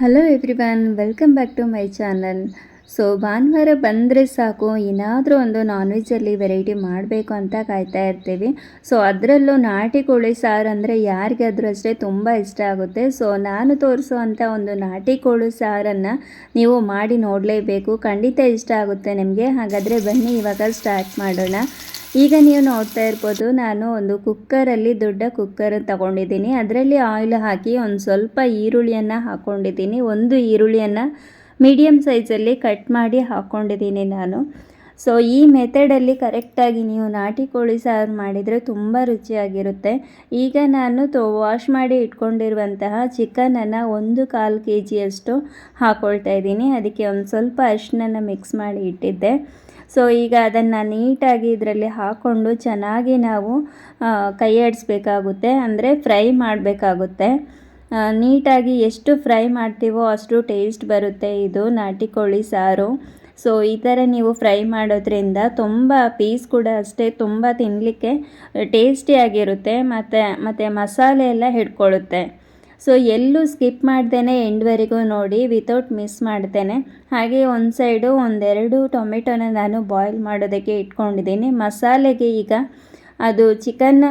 Hello everyone welcome back to my channel so ಭಾನುವಾರ ಬಂದರೆ ಸಾಕು, ಏನಾದರೂ ಒಂದು ನಾನ್ ವೆಜ್ಜಲ್ಲಿ ವೆರೈಟಿ ಮಾಡಬೇಕು ಅಂತ ಕಾಯ್ತಾ ಇರ್ತೀವಿ. ಸೊ ಅದರಲ್ಲೂ ನಾಟಿ ಕೋಳಿ ಸಾರು ಅಂದರೆ ಯಾರಿಗಾದರೂ ಅಷ್ಟೇ ತುಂಬ ಇಷ್ಟ ಆಗುತ್ತೆ. ಸೊ ನಾನು ತೋರಿಸುವಂಥ ಒಂದು ನಾಟಿ ಕೋಳಿ ಸಾರನ್ನು ನೀವು ಮಾಡಿ ನೋಡಲೇಬೇಕು. ಖಂಡಿತ ಇಷ್ಟ ಆಗುತ್ತೆ ನಿಮಗೆ. ಹಾಗಾದರೆ ಬನ್ನಿ, ಇವಾಗ ಸ್ಟಾರ್ಟ್ ಮಾಡೋಣ. ಈಗ ನೀವು ನೋಡ್ತಾ ಇರ್ಬೋದು, ನಾನು ಒಂದು ಕುಕ್ಕರಲ್ಲಿ ದೊಡ್ಡ ಕುಕ್ಕರ್ ತಗೊಂಡಿದ್ದೀನಿ. ಅದರಲ್ಲಿ ಆಯಿಲ್ ಹಾಕಿ ಒಂದು ಸ್ವಲ್ಪ ಈರುಳ್ಳಿಯನ್ನು ಹಾಕ್ಕೊಂಡಿದ್ದೀನಿ ಒಂದು ಈರುಳ್ಳಿಯನ್ನು ಮೀಡಿಯಮ್ ಸೈಜಲ್ಲಿ ಕಟ್ ಮಾಡಿ ಹಾಕ್ಕೊಂಡಿದ್ದೀನಿ ನಾನು. ಸೊ ಈ ಮೆಥಡಲ್ಲಿ ಕರೆಕ್ಟಾಗಿ ನೀವು ನಾಟಿ ಕೋಳಿ ಸಾರು ಮಾಡಿದರೆ ತುಂಬ ರುಚಿಯಾಗಿರುತ್ತೆ. ಈಗ ನಾನು ತೊ ವಾಶ್ ಮಾಡಿ ಇಟ್ಕೊಂಡಿರುವಂತಹ ಚಿಕನನ್ನು ಒಂದು ಕಾಲು ಕೆ ಜಿಯಷ್ಟು ಹಾಕ್ಕೊಳ್ತಾ ಇದ್ದೀನಿ. ಅದಕ್ಕೆ ಒಂದು ಸ್ವಲ್ಪ ಅರಿಶಿನ ಮಿಕ್ಸ್ ಮಾಡಿ ಇಟ್ಟಿದ್ದೆ. ಸೊ ಈಗ ಅದನ್ನು ನೀಟಾಗಿ ಇದರಲ್ಲಿ ಹಾಕ್ಕೊಂಡು ಚೆನ್ನಾಗಿ ನಾವು ಕೈ ಆಡಿಸ್ಬೇಕಾಗುತ್ತೆ. ಅಂದರೆ ಫ್ರೈ ಮಾಡಬೇಕಾಗುತ್ತೆ. ನೀಟಾಗಿ ಎಷ್ಟು ಫ್ರೈ ಮಾಡ್ತೀವೋ ಅಷ್ಟು ಟೇಸ್ಟ್ ಬರುತ್ತೆ ಇದು ನಾಟಿ ಕೋಳಿ ಸಾರು. ಸೊ ಈ ಥರ ನೀವು ಫ್ರೈ ಮಾಡೋದ್ರಿಂದ ತುಂಬ ಪೀಸ್ ಕೂಡ ಅಷ್ಟೇ, ತುಂಬ ತಿನ್ನಲಿಕ್ಕೆ ಟೇಸ್ಟಿಯಾಗಿರುತ್ತೆ ಮತ್ತು ಮತ್ತು ಮಸಾಲೆ ಎಲ್ಲ ಹಿಡ್ಕೊಳ್ಳುತ್ತೆ. ಸೊ ಎಲ್ಲೂ ಸ್ಕಿಪ್ ಮಾಡ್ದೇ ಎಂಡ್ವರೆಗೂ ನೋಡಿ ವಿತೌಟ್ ಮಿಸ್ ಮಾಡ್ತೇನೆ ಹಾಗೆ ಒಂದು ಸೈಡು ಒಂದೆರಡು ಟೊಮೆಟೊನ ನಾನು ಬಾಯ್ಲ್ ಮಾಡೋದಕ್ಕೆ ಇಟ್ಕೊಂಡಿದ್ದೀನಿ. ಮಸಾಲೆಗೆ ಈಗ ಅದು ಚಿಕನ್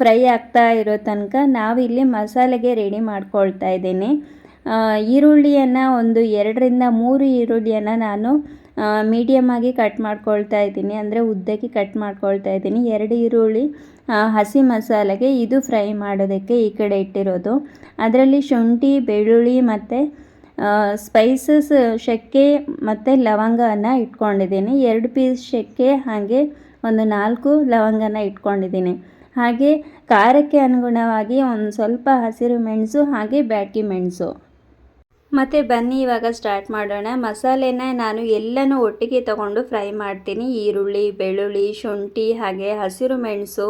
ಫ್ರೈ ಆಗ್ತಾ ಇರೋ ತನಕ ನಾವಿಲ್ಲಿ ಮಸಾಲೆಗೆ ರೆಡಿ ಮಾಡ್ಕೊಳ್ತಾ ಇದ್ದೀನಿ. ಈರುಳ್ಳಿಯನ್ನು ಒಂದು ಎರಡರಿಂದ ಮೂರು ಈರುಳ್ಳಿಯನ್ನು ನಾನು ಮೀಡಿಯಮಾಗಿ ಕಟ್ ಮಾಡ್ಕೊಳ್ತಾ ಇದ್ದೀನಿ. ಅಂದರೆ ಉದ್ದಕ್ಕೆ ಕಟ್ ಮಾಡ್ಕೊಳ್ತಾ ಇದ್ದೀನಿ. ಎರಡು ಈರುಳ್ಳಿ ಹಸಿ ಮಸಾಲೆಗೆ ಇದು ಫ್ರೈ ಮಾಡೋದಕ್ಕೆ ಈ ಕಡೆ ಇಟ್ಟಿರೋದು. ಅದರಲ್ಲಿ ಶುಂಠಿ, ಬೆಳ್ಳುಳ್ಳಿ ಮತ್ತು ಸ್ಪೈಸಸ್ ಚಕ್ಕೆ ಮತ್ತು ಲವಂಗನ ಇಟ್ಕೊಂಡಿದ್ದೀನಿ. ಎರಡು ಪೀಸ್ ಚಕ್ಕೆ ಹಾಗೆ ಒಂದು ನಾಲ್ಕು ಲವಂಗನ ಇಟ್ಕೊಂಡಿದ್ದೀನಿ. ಹಾಗೆ ಖಾರಕ್ಕೆ ಅನುಗುಣವಾಗಿ ಒಂದು ಸ್ವಲ್ಪ ಹಸಿರು ಮೆಣಸು ಹಾಗೆ ಬ್ಯಾಟ್ಗಿ ಮೆಣಸು. ಮತ್ತು ಬನ್ನಿ, ಇವಾಗ ಸ್ಟಾರ್ಟ್ ಮಾಡೋಣ. ಮಸಾಲೆನ ನಾನು ಎಲ್ಲನೂ ಒಟ್ಟಿಗೆ ತಗೊಂಡು ಫ್ರೈ ಮಾಡ್ತೀನಿ. ಈರುಳ್ಳಿ, ಬೆಳ್ಳುಳ್ಳಿ, ಶುಂಠಿ, ಹಾಗೆ ಹಸಿರು ಮೆಣಸು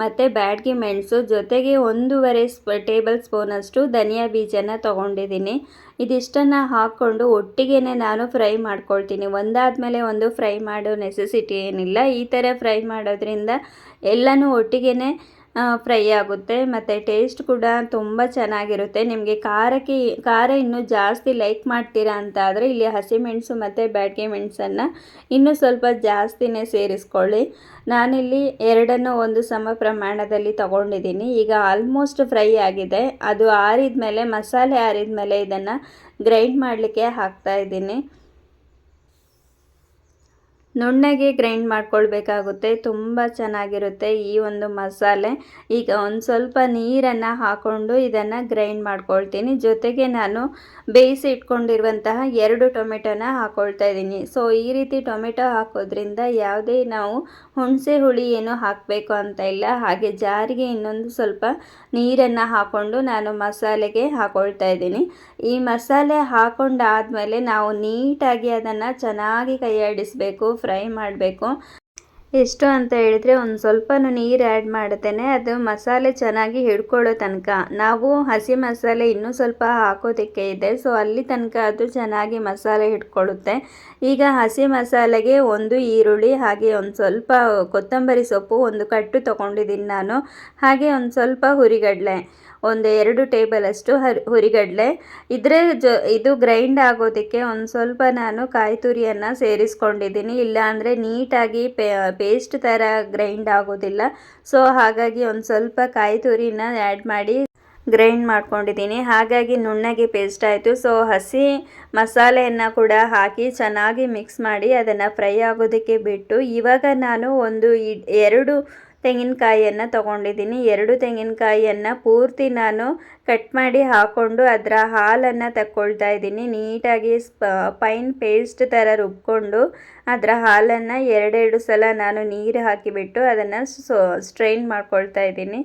ಮತ್ತು ಬ್ಯಾಡ್ಗೆ ಮೆಣಸು. ಜೊತೆಗೆ ಒಂದೂವರೆ ಸ್ಪ, ಟೇಬಲ್ ಸ್ಪೂನಷ್ಟು ಧನಿಯಾ ಬೀಜನ ತೊಗೊಂಡಿದ್ದೀನಿ. ಇದಿಷ್ಟನ್ನು ಹಾಕ್ಕೊಂಡು ಒಟ್ಟಿಗೆ ನಾನು ಫ್ರೈ ಮಾಡ್ಕೊಳ್ತೀನಿ. ಒಂದಾದಮೇಲೆ ಒಂದು ಫ್ರೈ ಮಾಡೋ ನೆಸೆಸಿಟಿ ಏನಿಲ್ಲ. ಈ ಥರ ಫ್ರೈ ಮಾಡೋದ್ರಿಂದ ಎಲ್ಲನೂ ಒಟ್ಟಿಗೆ ಫ್ರೈ ಆಗುತ್ತೆ. ಮತ್ತು ಟೇಸ್ಟ್ ಕೂಡ ತುಂಬ ಚೆನ್ನಾಗಿರುತ್ತೆ. ನಿಮಗೆ ಖಾರಕ್ಕೆ ಖಾರ ಇನ್ನೂ ಜಾಸ್ತಿ ಲೈಕ್ ಮಾಡ್ತೀರಾ ಅಂತ ಆದರೆ ಇಲ್ಲಿ ಹಸಿಮೆಣಸು ಮತ್ತು ಬ್ಯಾಡ್ಗೆ ಮೆಣಸನ್ನು ಇನ್ನೂ ಸ್ವಲ್ಪ ಜಾಸ್ತಿನೇ ಸೇರಿಸ್ಕೊಳ್ಳಿ. ನಾನಿಲ್ಲಿ ಎರಡನ್ನು ಒಂದು ಸಮ ಪ್ರಮಾಣದಲ್ಲಿ ತಗೊಂಡಿದ್ದೀನಿ. ಈಗ ಆಲ್ಮೋಸ್ಟ್ ಫ್ರೈ ಆಗಿದೆ. ಅದು ಆರಿದ ಮೇಲೆ ಮಸಾಲೆ ಆರಿದ ಮೇಲೆ ಇದನ್ನು ಗ್ರೈಂಡ್ ಮಾಡಲಿಕ್ಕೆ ಹಾಕ್ತಾ ಇದ್ದೀನಿ. ನುಣ್ಣಗೆ ಗ್ರೈಂಡ್ ಮಾಡ್ಕೊಳ್ಬೇಕಾಗುತ್ತೆ. ತುಂಬ ಚೆನ್ನಾಗಿರುತ್ತೆ ಈ ಒಂದು ಮಸಾಲೆ. ಈಗ ಒಂದು ಸ್ವಲ್ಪ ನೀರನ್ನು ಹಾಕ್ಕೊಂಡು ಇದನ್ನು ಗ್ರೈಂಡ್ ಮಾಡ್ಕೊಳ್ತೀನಿ. ಜೊತೆಗೆ ನಾನು ಬೇಯಿಸಿ ಇಟ್ಕೊಂಡಿರುವಂತಹ ಎರಡು ಟೊಮೆಟೊನ ಹಾಕ್ಕೊಳ್ತಾ ಇದ್ದೀನಿ. ಸೊ ಈ ರೀತಿ ಟೊಮೆಟೊ ಹಾಕೋದ್ರಿಂದ ಯಾವುದೇ ನಾವು ಹುಣಸೆ ಹುಳಿ ಏನು ಹಾಕಬೇಕು ಅಂತ ಇಲ್ಲ. ಹಾಗೆ ಜಾರಿಗೆ ಇನ್ನೊಂದು ಸ್ವಲ್ಪ ನೀರನ್ನು ಹಾಕ್ಕೊಂಡು ನಾನು ಮಸಾಲೆಗೆ ಹಾಕ್ಕೊಳ್ತಾ ಇದ್ದೀನಿ. ಈ ಮಸಾಲೆ ಹಾಕೊಂಡಾದಮೇಲೆ ನಾವು ನೀಟಾಗಿ ಅದನ್ನು ಚೆನ್ನಾಗಿ ಕೈಯಾಡಿಸಬೇಕು ಫ್ರೈ ಮಾಡಬೇಕು. ಎಷ್ಟು ಅಂತ ಹೇಳಿದರೆ ಒಂದು ಸ್ವಲ್ಪ ನೀರು ಆ್ಯಡ್ ಮಾಡ್ತೇನೆ ಅದು ಮಸಾಲೆ ಚೆನ್ನಾಗಿ ಹಿಡ್ಕೊಳ್ಳೋ ತನಕ. ನಾವು ಹಸಿ ಮಸಾಲೆ ಇನ್ನೂ ಸ್ವಲ್ಪ ಹಾಕೋದಕ್ಕೆ ಇದೆ. ಸೊ ಅಲ್ಲಿ ತನಕ ಅದು ಚೆನ್ನಾಗಿ ಮಸಾಲೆ ಹಿಡ್ಕೊಳ್ಳುತ್ತೆ. ಈಗ ಹಸಿ ಮಸಾಲೆಗೆ ಒಂದು ಈರುಳ್ಳಿ, ಹಾಗೆ ಒಂದು ಸ್ವಲ್ಪ ಕೊತ್ತಂಬರಿ ಸೊಪ್ಪು, ಒಂದು ಕಟ್ಟು ತೊಗೊಂಡಿದ್ದೀನಿ ನಾನು. ಹಾಗೆ ಒಂದು ಸ್ವಲ್ಪ ಹುರಿಗಡಲೆ. ಒಂದು ಎರಡು ಟೇಬಲಷ್ಟು ಹರಿ ಹುರಿಗಡಲೆ. ಇದ್ರೆ ಜೊ ಇದು ಗ್ರೈಂಡ್ ಆಗೋದಕ್ಕೆ ಒಂದು ಸ್ವಲ್ಪ ನಾನು ಕಾಯಿ ತುರಿಯನ್ನು ಸೇರಿಸ್ಕೊಂಡಿದ್ದೀನಿ. ಇಲ್ಲಾಂದರೆ ನೀಟಾಗಿ ಪೇಸ್ಟ್ ಥರ ಗ್ರೈಂಡ್ ಆಗೋದಿಲ್ಲ. ಸೊ ಹಾಗಾಗಿ ಒಂದು ಸ್ವಲ್ಪ ಕಾಯಿ ತುರಿನ ಆ್ಯಡ್ ಮಾಡಿ ಗ್ರೈಂಡ್ ಮಾಡ್ಕೊಂಡಿದ್ದೀನಿ. ಹಾಗಾಗಿ ನುಣ್ಣಗೆ ಪೇಸ್ಟ್ ಆಯಿತು. ಸೊ ಹಸಿ ಮಸಾಲೆಯನ್ನು ಕೂಡ ಹಾಕಿ ಚೆನ್ನಾಗಿ ಮಿಕ್ಸ್ ಮಾಡಿ ಅದನ್ನು ಫ್ರೈ ಆಗೋದಕ್ಕೆ ಬಿಟ್ಟು ಇವಾಗ ನಾನು ಒಂದು ಎರಡು ತೆಂಗಿನಕಾಯಿಯನ್ನು ತಗೊಂಡಿದ್ದೀನಿ. ಎರಡು ತೆಂಗಿನಕಾಯಿಯನ್ನು ಪೂರ್ತಿ ನಾನು ಕಟ್ ಮಾಡಿ ಹಾಕ್ಕೊಂಡು ಅದರ ಹಾಲನ್ನು ತಕ್ಕೊಳ್ತಾ ಇದ್ದೀನಿ. ನೀಟಾಗಿ ಪೈನ್ ಪೇಸ್ಟ್ ಥರ ರುಬ್ಕೊಂಡು ಅದರ ಹಾಲನ್ನು ಎರಡೆರಡು ಸಲ ನಾನು ನೀರು ಹಾಕಿಬಿಟ್ಟು ಅದನ್ನು ಸ್ಟ್ರೈನ್ ಮಾಡ್ಕೊಳ್ತಾ ಇದ್ದೀನಿ.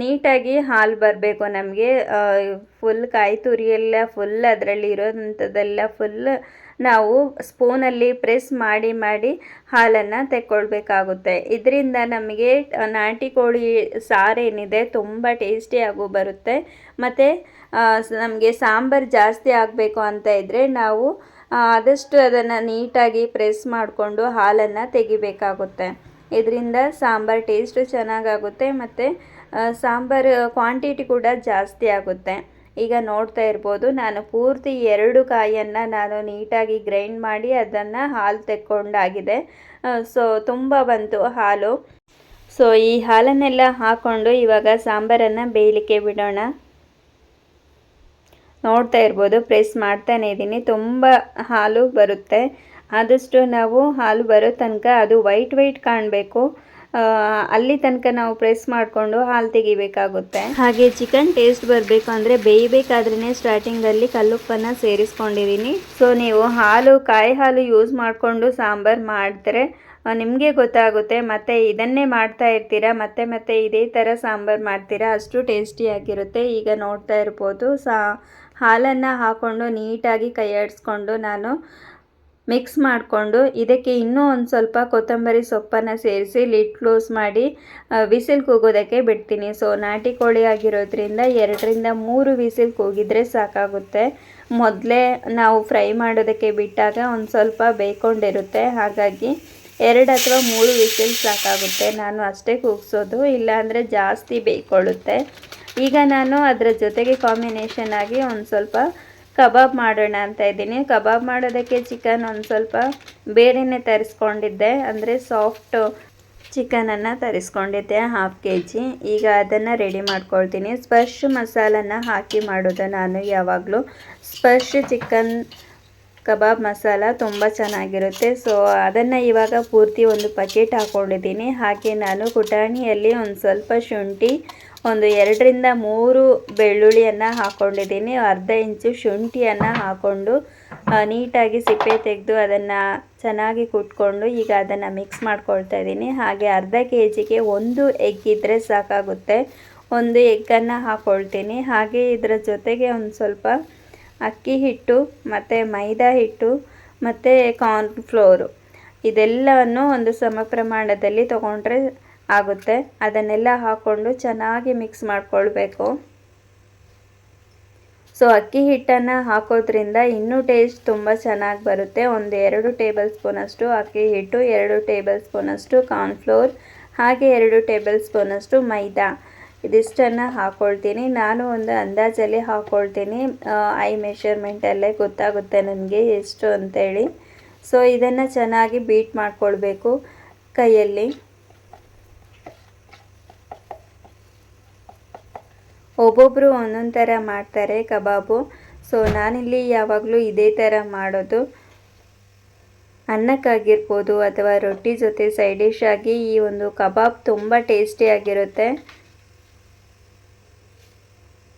ನೀಟಾಗಿ ಹಾಲು ಬರಬೇಕು ನಮಗೆ. ಫುಲ್ ಕಾಯಿ ತುರಿಯೆಲ್ಲ ಫುಲ್ ಅದರಲ್ಲಿ ಇರೋಂಥದ್ದೆಲ್ಲ ಫುಲ್ ನಾವು ಸ್ಪೂನಲ್ಲಿ ಪ್ರೆಸ್ ಮಾಡಿ ಮಾಡಿ ಹಾಲನ್ನು ತೆಕ್ಕೊಳ್ಬೇಕಾಗುತ್ತೆ. ಇದರಿಂದ ನಮಗೆ ನಾಟಿ ಕೋಳಿ ಸಾರೇನಿದೆ ತುಂಬ ಟೇಸ್ಟಿಯಾಗೂ ಬರುತ್ತೆ. ಮತ್ತು ನಮಗೆ ಸಾಂಬಾರು ಜಾಸ್ತಿ ಆಗಬೇಕು ಅಂತ ಇದ್ದರೆ ನಾವು ಆದಷ್ಟು ಅದನ್ನು ನೀಟಾಗಿ ಪ್ರೆಸ್ ಮಾಡಿಕೊಂಡು ಹಾಲನ್ನು ತೆಗಿಬೇಕಾಗುತ್ತೆ. ಇದರಿಂದ ಸಾಂಬಾರು ಟೇಸ್ಟು ಚೆನ್ನಾಗಾಗುತ್ತೆ ಮತ್ತು ಸಾಂಬಾರು ಕ್ವಾಂಟಿಟಿ ಕೂಡ ಜಾಸ್ತಿ ಆಗುತ್ತೆ. ಈಗ ನೋಡ್ತಾ ಇರ್ಬೋದು, ನಾನು ಪೂರ್ತಿ ಎರಡು ಕಾಯನ್ನು ನಾನು ನೀಟಾಗಿ ಗ್ರೈಂಡ್ ಮಾಡಿ ಅದನ್ನು ಹಾಲು ತೆಕ್ಕೊಂಡಾಗಿದೆ. ಸೊ ತುಂಬ ಬಂತು ಹಾಲು. ಸೊ ಈ ಹಾಲನ್ನೆಲ್ಲ ಹಾಕ್ಕೊಂಡು ಇವಾಗ ಸಾಂಬಾರನ್ನು ಬೇಯಲಿಕ್ಕೆ ಬಿಡೋಣ. ನೋಡ್ತಾ ಇರ್ಬೋದು, ಪ್ರೆಸ್ ಮಾಡ್ತಾನೆ ಇದ್ದೀನಿ. ತುಂಬ ಹಾಲು ಬರುತ್ತೆ. ಆದಷ್ಟು ನಾವು ಹಾಲು ಬರೋ ತನಕ ಅದು ವೈಟ್ ವೈಟ್ ಕಾಣಬೇಕು. ಅಲ್ಲಿ ತನಕ ನಾವು ಪ್ರೆಸ್ ಮಾಡಿಕೊಂಡು ಹಾಲು ತೆಗಿಬೇಕಾಗುತ್ತೆ. ಹಾಗೆ ಚಿಕನ್ ಟೇಸ್ಟ್ ಬರಬೇಕು ಅಂದರೆ ಬೇಯಬೇಕಾದ್ರೇ ಸ್ಟಾರ್ಟಿಂಗಲ್ಲಿ ಕಲ್ಲುಪ್ಪನ್ನು ಸೇರಿಸ್ಕೊಂಡಿದ್ದೀನಿ. ಸೊ ನೀವು ಹಾಲು ಕಾಯಿ ಹಾಲು ಯೂಸ್ ಮಾಡಿಕೊಂಡು ಸಾಂಬಾರು ಮಾಡಿದ್ರೆ ನಿಮಗೆ ಗೊತ್ತಾಗುತ್ತೆ ಮತ್ತು ಇದನ್ನೇ ಮಾಡ್ತಾ ಇರ್ತೀರಾ ಮತ್ತೆ ಮತ್ತೆ ಇದೇ ಥರ ಸಾಂಬಾರು ಮಾಡ್ತೀರಾ ಅಷ್ಟು ಟೇಸ್ಟಿಯಾಗಿರುತ್ತೆ ಈಗ ನೋಡ್ತಾ ಇರ್ಬೋದು ಸಾ ಹಾಲನ್ನು ಹಾಕ್ಕೊಂಡು ನೀಟಾಗಿ ಕೈಯಾಡಿಸ್ಕೊಂಡು ನಾನು ಮಿಕ್ಸ್ ಮಾಡಿಕೊಂಡು ಇದಕ್ಕೆ ಇನ್ನೂ ಒಂದು ಸ್ವಲ್ಪ ಕೊತ್ತಂಬರಿ ಸೊಪ್ಪನ್ನು ಸೇರಿಸಿ ಲಿಡ್ ಕ್ಲೋಸ್ ಮಾಡಿ ವಿಸಿಲ್ ಕೂಗೋದಕ್ಕೆ ಬಿಡ್ತೀನಿ. ಸೊ ನಾಟಿ ಕೋಳಿ ಆಗಿರೋದ್ರಿಂದ ಎರಡರಿಂದ ಮೂರು ವಿಸಿಲ್ ಕೂಗಿದರೆ ಸಾಕಾಗುತ್ತೆ. ಮೊದಲೇ ನಾವು ಫ್ರೈ ಮಾಡೋದಕ್ಕೆ ಬಿಟ್ಟಾಗ ಒಂದು ಸ್ವಲ್ಪ ಬೇಯ್ಕೊಂಡಿರುತ್ತೆ ಹಾಗಾಗಿ ಎರಡು ಅಥವಾ ಮೂರು ವಿಸಿಲ್ ಸಾಕಾಗುತ್ತೆ. ನಾನು ಅಷ್ಟೇ ಕೂಗಿಸೋದು, ಇಲ್ಲಾಂದರೆ ಜಾಸ್ತಿ ಬೇಯ್ಕೊಳ್ಳುತ್ತೆ ಈಗ ನಾನು ಅದರ ಜೊತೆಗೆ ಕಾಂಬಿನೇಷನ್ ಆಗಿ ಒಂದು ಸ್ವಲ್ಪ ಕಬಾಬ್ ಮಾಡೋಣ ಅಂತ ಇದ್ದೀನಿ. ಕಬಾಬ್ ಮಾಡೋದಕ್ಕೆ ಚಿಕನ್ ಒಂದು ಸ್ವಲ್ಪ ಬೇರೆನೇ ತರಿಸ್ಕೊಂಡಿದ್ದೆ. ಅಂದರೆ ಸಾಫ್ಟ್ ಚಿಕನನ್ನು ತರಿಸ್ಕೊಂಡಿದ್ದೆ ಹಾಫ್ ಕೆ ಜಿ ಈಗ ಅದನ್ನು ರೆಡಿ ಮಾಡ್ಕೊಳ್ತೀನಿ. ಸ್ಪರ್ಶ್ ಮಸಾಲನ ಹಾಕಿ ಮಾಡೋದು ನಾನು ಯಾವಾಗಲೂ. ಸ್ಪರ್ಶ್ ಚಿಕನ್ ಕಬಾಬ್ ಮಸಾಲ ತುಂಬ ಚೆನ್ನಾಗಿರುತ್ತೆ. ಸೊ ಅದನ್ನು ಇವಾಗ ಪೂರ್ತಿ ಒಂದು ಪಕೆಟ್ ಹಾಕ್ಕೊಂಡಿದ್ದೀನಿ ಹಾಗೆ ನಾನು ಕುಟಾಣಿಯಲ್ಲಿ ಒಂದು ಸ್ವಲ್ಪ ಶುಂಠಿ ಒಂದು ಎರಡರಿಂದ ಮೂರು ಬೆಳ್ಳುಳ್ಳಿಯನ್ನು ಹಾಕ್ಕೊಂಡಿದ್ದೀನಿ ಅರ್ಧ ಇಂಚು ಶುಂಠಿಯನ್ನು ಹಾಕ್ಕೊಂಡು ನೀಟಾಗಿ ಸಿಪ್ಪೆ ತೆಗೆದು ಅದನ್ನು ಚೆನ್ನಾಗಿ ಕುಟ್ಕೊಂಡು ಈಗ ಅದನ್ನು ಮಿಕ್ಸ್ ಮಾಡ್ಕೊಳ್ತಾ ಇದ್ದೀನಿ. ಹಾಗೆ ಅರ್ಧ ಕೆ ಜಿಗೆ ಒಂದು ಎಗ್ ಇದ್ದರೆ ಸಾಕಾಗುತ್ತೆ. ಒಂದು ಎಗ್ಗನ್ನು ಹಾಕ್ಕೊಳ್ತೀನಿ ಹಾಗೆ ಇದರ ಜೊತೆಗೆ ಒಂದು ಸ್ವಲ್ಪ ಅಕ್ಕಿ ಹಿಟ್ಟು, ಮತ್ತು ಮೈದಾ ಹಿಟ್ಟು, ಮತ್ತು ಕಾರ್ನ್ಫ್ಲೋರು ಇದೆಲ್ಲವನ್ನು ಒಂದು ಸಮ ಪ್ರಮಾಣದಲ್ಲಿ ತೊಗೊಂಡ್ರೆ ಆಗುತ್ತೆ. ಅದನ್ನೆಲ್ಲ ಹಾಕ್ಕೊಂಡು ಚೆನ್ನಾಗಿ ಮಿಕ್ಸ್ ಮಾಡಿಕೊಳ್ಬೇಕು. ಸೊ ಅಕ್ಕಿ ಹಿಟ್ಟನ್ನು ಹಾಕೋದ್ರಿಂದ ಇನ್ನೂ ಟೇಸ್ಟ್ ತುಂಬ ಚೆನ್ನಾಗಿ ಬರುತ್ತೆ. ಒಂದು ಎರಡು ಟೇಬಲ್ ಸ್ಪೂನಷ್ಟು ಅಕ್ಕಿ ಹಿಟ್ಟು, ಎರಡು ಟೇಬಲ್ ಸ್ಪೂನಷ್ಟು ಕಾರ್ನ್ಫ್ಲೋರ್ ಹಾಗೆ ಎರಡು ಟೇಬಲ್ ಸ್ಪೂನಷ್ಟು ಮೈದಾ. ಇದಿಷ್ಟನ್ನು ಹಾಕ್ಕೊಳ್ತೀನಿ ನಾನು ಒಂದು ಅಂದಾಜಲ್ಲಿ ಹಾಕ್ಕೊಳ್ತೀನಿ ಐ ಮೆಷರ್ಮೆಂಟಲ್ಲೇ ಗೊತ್ತಾಗುತ್ತೆ ನನಗೆ ಎಷ್ಟು ಅಂತೇಳಿ. ಸೊ ಇದನ್ನು ಚೆನ್ನಾಗಿ ಬೀಟ್ ಮಾಡಿಕೊಳ್ಬೇಕು ಕೈಯಲ್ಲಿ. ಒಬ್ಬೊಬ್ಬರು ಒಂದೊಂದು ಥರ ಮಾಡ್ತಾರೆ ಕಬಾಬು. ಸೊ ನಾನಿಲ್ಲಿ ಯಾವಾಗಲೂ ಇದೇ ಥರ ಮಾಡೋದು. ಅನ್ನಕ್ಕಾಗಿರ್ಬೋದು ಅಥವಾ ರೊಟ್ಟಿ ಜೊತೆ ಸೈಡ್ ಡಿಶ್ ಆಗಿ ಈ ಒಂದು ಕಬಾಬ್ ತುಂಬ ಟೇಸ್ಟಿಯಾಗಿರುತ್ತೆ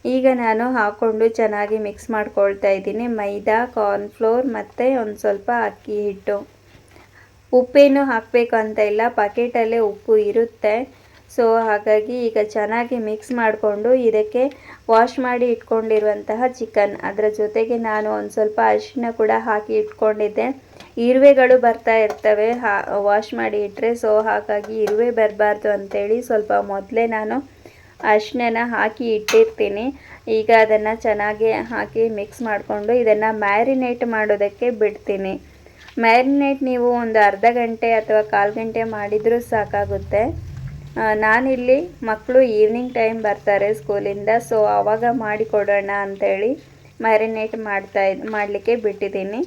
ಈಗ ನಾನು ಹಾಕ್ಕೊಂಡು ಚೆನ್ನಾಗಿ ಮಿಕ್ಸ್ ಮಾಡ್ಕೊಳ್ತಾ ಇದ್ದೀನಿ. ಮೈದಾ ಕಾರ್ನ್ಫ್ಲೋರ್ ಮತ್ತು ಒಂದು ಸ್ವಲ್ಪ ಅಕ್ಕಿ ಹಿಟ್ಟು. ಉಪ್ಪೇನು ಹಾಕಬೇಕು ಅಂತ ಇಲ್ಲ ಪಾಕೆಟಲ್ಲೇ ಉಪ್ಪು ಇರುತ್ತೆ. ಸೊ ಹಾಗಾಗಿ ಈಗ ಚೆನ್ನಾಗಿ ಮಿಕ್ಸ್ ಮಾಡಿಕೊಂಡು ಇದಕ್ಕೆ ವಾಶ್ ಮಾಡಿ ಇಟ್ಕೊಂಡಿರುವಂತಹ ಚಿಕನ್ ಅದರ ಜೊತೆಗೆ ನಾನು ಒಂದು ಸ್ವಲ್ಪ ಅರಿಶಿನ ಕೂಡ ಹಾಕಿ ಇಟ್ಕೊಂಡಿದ್ದೆ. ಇರುವೆಗಳು ಬರ್ತಾ ಇರ್ತವೆ ವಾಶ್ ಮಾಡಿ ಇಟ್ಟರೆ ಸೊ ಹಾಗಾಗಿ ಇರುವೆ ಬರಬಾರ್ದು ಅಂತೇಳಿ ಸ್ವಲ್ಪ ಮೊದಲೇ ನಾನು ಅರಿಶಿನ ಹಾಕಿ ಇಟ್ಟಿರ್ತೀನಿ. ಈಗ ಅದನ್ನು ಚೆನ್ನಾಗಿ ಹಾಕಿ ಮಿಕ್ಸ್ ಮಾಡಿಕೊಂಡು ಇದನ್ನು ಮ್ಯಾರಿನೇಟ್ ಮಾಡೋದಕ್ಕೆ ಬಿಡ್ತೀನಿ. ಮ್ಯಾರಿನೇಟ್ ನೀವು ಒಂದು ಅರ್ಧ ಗಂಟೆ ಅಥವಾ ಕಾಲು ಗಂಟೆ ಮಾಡಿದರೂ ಸಾಕಾಗುತ್ತೆ. ನಾನಿಲ್ಲಿ ಮಕ್ಕಳು ಈವ್ನಿಂಗ್ ಟೈಮ್ ಬರ್ತಾರೆ ಸ್ಕೂಲಿಂದ ಸೊ ಆವಾಗ ಮಾಡಿಕೊಡೋಣ ಅಂಥೇಳಿ ಮ್ಯಾರಿನೇಟ್ ಮಾಡ್ತಾ ಮಾಡಲಿಕ್ಕೆ ಬಿಟ್ಟಿದ್ದೀನಿ.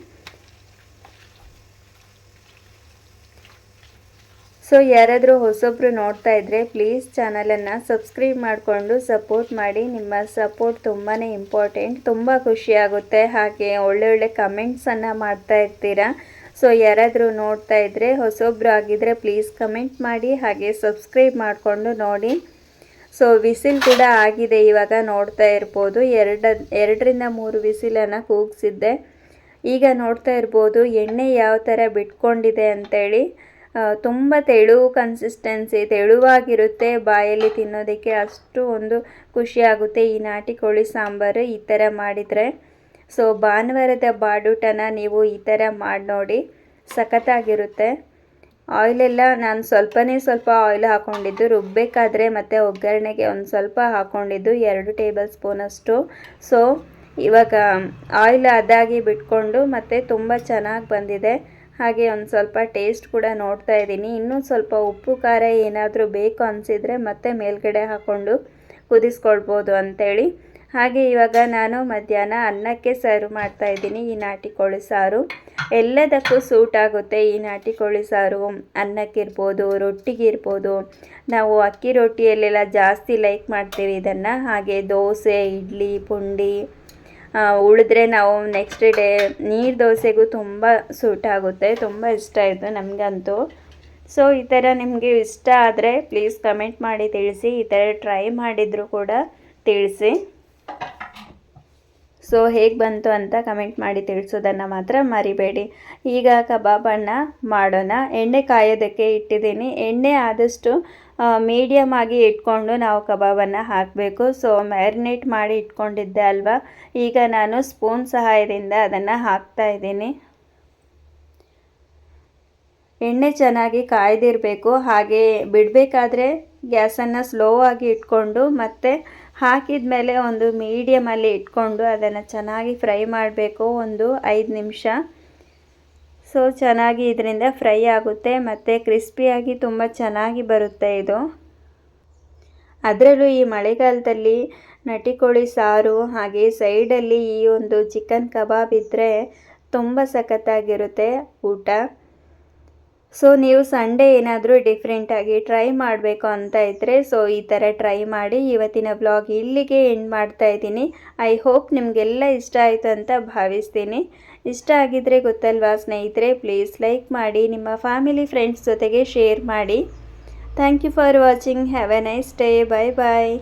ಸೊ ಯಾರಾದರೂ ಹೊಸೊಬ್ಬರು ನೋಡ್ತಾ ಇದ್ರೆ ಪ್ಲೀಸ್ ಚಾನಲನ್ನು ಸಬ್ಸ್ಕ್ರೈಬ್ ಮಾಡಿಕೊಂಡು ಸಪೋರ್ಟ್ ಮಾಡಿ. ನಿಮ್ಮ ಸಪೋರ್ಟ್ ತುಂಬಾ ಇಂಪಾರ್ಟೆಂಟ್ ತುಂಬ ಖುಷಿಯಾಗುತ್ತೆ ಹಾಗೆ ಒಳ್ಳೆ ಒಳ್ಳೆ ಕಮೆಂಟ್ಸನ್ನು ಮಾಡ್ತಾ ಇರ್ತೀರಾ. ಸೊ ಯಾರಾದರೂ ನೋಡ್ತಾ ಇದ್ದರೆ ಹೊಸೊಬ್ರು ಆಗಿದ್ದರೆ ಪ್ಲೀಸ್ ಕಮೆಂಟ್ ಮಾಡಿ, ಹಾಗೆ ಸಬ್ಸ್ಕ್ರೈಬ್ ಮಾಡಿಕೊಂಡು ನೋಡಿ. ಸೊ ವಿಸಿಲ್ ಕೂಡ ಆಗಿದೆ, ಇವಾಗ ನೋಡ್ತಾ ಇರ್ಬೋದು. ಎರಡು, ಎರಡರಿಂದ ಮೂರು ವಿಸಿಲನ್ನು ಕೂಗಿಸಿದ್ದೆ. ಈಗ ನೋಡ್ತಾ ಇರ್ಬೋದು, ಎಣ್ಣೆ ಯಾವ ಥರ ಬಿಟ್ಕೊಂಡಿದೆ ಅಂತೇಳಿ. ತುಂಬ ತೆಳು ಕನ್ಸಿಸ್ಟೆನ್ಸಿ ತೆಳುವಾಗಿರುತ್ತೆ. ಬಾಯಲ್ಲಿ ತಿನ್ನೋದಕ್ಕೆ ಅಷ್ಟು ಒಂದು ಖುಷಿಯಾಗುತ್ತೆ ಈ ನಾಟಿ ಕೋಳಿ ಸಾಂಬಾರು ಈ ಥರ ಮಾಡಿದರೆ. ಸೊ ಭಾನುವಾರದ ಬಾಡೂಟನ ನೀವು ಈ ಥರ ಮಾಡಿ ನೋಡಿ, ಸಖತ್ತಾಗಿರುತ್ತೆ. ಆಯಿಲೆಲ್ಲ ನಾನು ಸ್ವಲ್ಪನೇ ಸ್ವಲ್ಪ ಆಯಿಲ್ ಹಾಕ್ಕೊಂಡಿದ್ದು ರುಬ್ಬಬೇಕಾದ್ರೆ ಮತ್ತು ಒಗ್ಗರಣೆಗೆ ಒಂದು ಸ್ವಲ್ಪ ಹಾಕ್ಕೊಂಡಿದ್ದು ಎರಡು ಟೇಬಲ್ ಸ್ಪೂನಷ್ಟು ಸೊ ಇವಾಗ ಆಯಿಲ್ ಅದಾಗಿ ಬಿಟ್ಕೊಂಡು ಮತ್ತು ತುಂಬ ಚೆನ್ನಾಗಿ ಬಂದಿದೆ. ಹಾಗೆ ಒಂದು ಸ್ವಲ್ಪ ಟೇಸ್ಟ್ ಕೂಡ ನೋಡ್ತಾ ಇದ್ದೀನಿ. ಇನ್ನೂ ಸ್ವಲ್ಪ ಉಪ್ಪು, ಖಾರ ಏನಾದರೂ ಬೇಕು ಅನಿಸಿದರೆ ಮತ್ತೆ ಮೇಲ್ಗಡೆ ಹಾಕ್ಕೊಂಡು ಕುದಿಸ್ಕೊಳ್ಬೋದು ಅಂಥೇಳಿ ಹಾಗೆ ಇವಾಗ ನಾನು ಮಧ್ಯಾಹ್ನ ಅನ್ನಕ್ಕೆ ಸರ್ವ್ ಮಾಡ್ತಾ ಇದ್ದೀನಿ, ಈ ನಾಟಿ ಕೋಳಿ ಸಾರು. ಎಲ್ಲದಕ್ಕೂ ಸೂಟ್ ಆಗುತ್ತೆ ಈ ನಾಟಿ ಕೋಳಿ ಸಾರು. ಅನ್ನಕ್ಕಿರ್ಬೋದು ರೊಟ್ಟಿಗಿರ್ಬೋದು ನಾವು ಅಕ್ಕಿ ರೊಟ್ಟಿಯಲ್ಲೆಲ್ಲ ಜಾಸ್ತಿ ಲೈಕ್ ಮಾಡ್ತೀವಿ ಇದನ್ನು. ಹಾಗೆ ದೋಸೆ, ಇಡ್ಲಿ, ಪುಂಡಿ ಉಳಿದ್ರೆ ನಾವು ನೆಕ್ಸ್ಟ್ ಡೇ ನೀರು ದೋಸೆಗೂ ತುಂಬ ಸೂಟ್ ಆಗುತ್ತೆ. ತುಂಬ ಇಷ್ಟ ಇದು ನಮಗಂತೂ. ಸೊ ಈ ಥರ ನಿಮಗೆ ಇಷ್ಟ ಆದರೆ ಪ್ಲೀಸ್ ಕಮೆಂಟ್ ಮಾಡಿ ತಿಳಿಸಿ. ಈ ಥರ ಟ್ರೈ ಮಾಡಿದರೂ ಕೂಡ ತಿಳಿಸಿ. ಸೊ ಹೇಗೆ ಬಂತು ಅಂತ ಕಮೆಂಟ್ ಮಾಡಿ ತಿಳಿಸೋದನ್ನು ಮಾತ್ರ ಮರಿಬೇಡಿ. ಈಗ ಕಬಾಬನ್ನು ಮಾಡೋಣ. ಎಣ್ಣೆ ಕಾಯೋದಕ್ಕೆ ಇಟ್ಟಿದ್ದೀನಿ. ಎಣ್ಣೆ ಆದಷ್ಟು ಮೀಡಿಯಮ್ ಆಗಿ ಇಟ್ಕೊಂಡು ನಾವು ಕಬಾಬನ್ನು ಹಾಕಬೇಕು. ಸೊ ಮ್ಯಾರಿನೇಟ್ ಮಾಡಿ ಇಟ್ಕೊಂಡಿದ್ದೆ ಅಲ್ವಾ? ಈಗ ನಾನು ಸ್ಪೂನ್ ಸಹಾಯದಿಂದ ಅದನ್ನು ಹಾಕ್ತಾ ಇದ್ದೀನಿ. ಎಣ್ಣೆ ಚೆನ್ನಾಗಿ ಕಾಯ್ದಿರಬೇಕು. ಹಾಗೆ ಬಿಡಬೇಕಾದ್ರೆ ಗ್ಯಾಸನ್ನು ಸ್ಲೋ ಆಗಿ ಇಟ್ಕೊಂಡು ಮತ್ತೆ ಹಾಕಿದ ಮೇಲೆ ಒಂದು ಮೀಡಿಯಮಲ್ಲಿ ಇಟ್ಕೊಂಡು ಅದನ್ನು ಚೆನ್ನಾಗಿ ಫ್ರೈ ಮಾಡಬೇಕು, ಒಂದು ಐದು ನಿಮಿಷ. ಸೊ, ಚೆನ್ನಾಗಿ ಇದರಿಂದ ಫ್ರೈ ಆಗುತ್ತೆ, ಮತ್ತು ಕ್ರಿಸ್ಪಿಯಾಗಿ ತುಂಬ ಚೆನ್ನಾಗಿ ಬರುತ್ತೆ ಇದು. ಅದರಲ್ಲೂ ಈ ಮಳೆಗಾಲದಲ್ಲಿ ನಟಿಕೋಳಿ ಸಾರು, ಹಾಗೆ ಸೈಡಲ್ಲಿ ಈ ಒಂದು ಚಿಕನ್ ಕಬಾಬ್ ಇದ್ದರೆ ತುಂಬ ಸಖತ್ತಾಗಿರುತ್ತೆ ಊಟ. ಸೊ ನೀವು ಸಂಡೇ ಏನಾದರೂ ಡಿಫ್ರೆಂಟಾಗಿ ಟ್ರೈ ಮಾಡಬೇಕು ಅಂತ ಇದ್ದರೆ ಸೊ ಈ ಥರ ಟ್ರೈ ಮಾಡಿ ಇವತ್ತಿನ ಬ್ಲಾಗ್ ಇಲ್ಲಿಗೆ ಎಂಡ್ ಮಾಡ್ತಾ ಇದ್ದೀನಿ. ಐ ಹೋಪ್ ನಿಮಗೆಲ್ಲ ಇಷ್ಟ ಆಯಿತು ಅಂತ ಭಾವಿಸ್ತೀನಿ. ಇಷ್ಟ ಆಗಿದ್ದರೆ ಗೊತ್ತಲ್ವಾ ಸ್ನೇಹಿತರೆ ಪ್ಲೀಸ್ ಲೈಕ್ ಮಾಡಿ, ನಿಮ್ಮ ಫ್ಯಾಮಿಲಿ ಫ್ರೆಂಡ್ಸ್ ಜೊತೆಗೆ ಶೇರ್ ಮಾಡಿ. Thank you for watching have a nice day bye bye